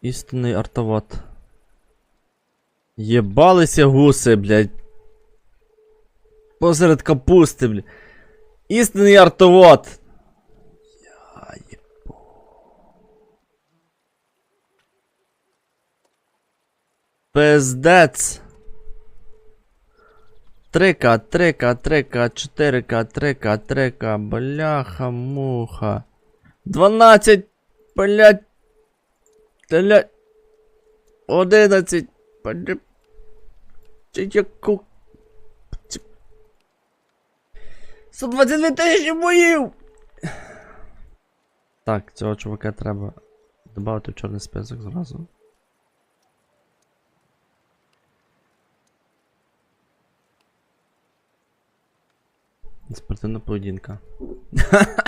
Істинний артовод. Єбалися гуси, блядь. Посеред капусти, блядь. Істинний артовод. Я єбу. Пиздець. 3К, 3К, 3К, 4К, 3К, 3К, бляха, муха. 12, блядь. 11, блядь. Чи яку? Чи- 122 тисячі боїв! Так, цього чувака треба додати в чорний список зразу. Спортивна поведінка.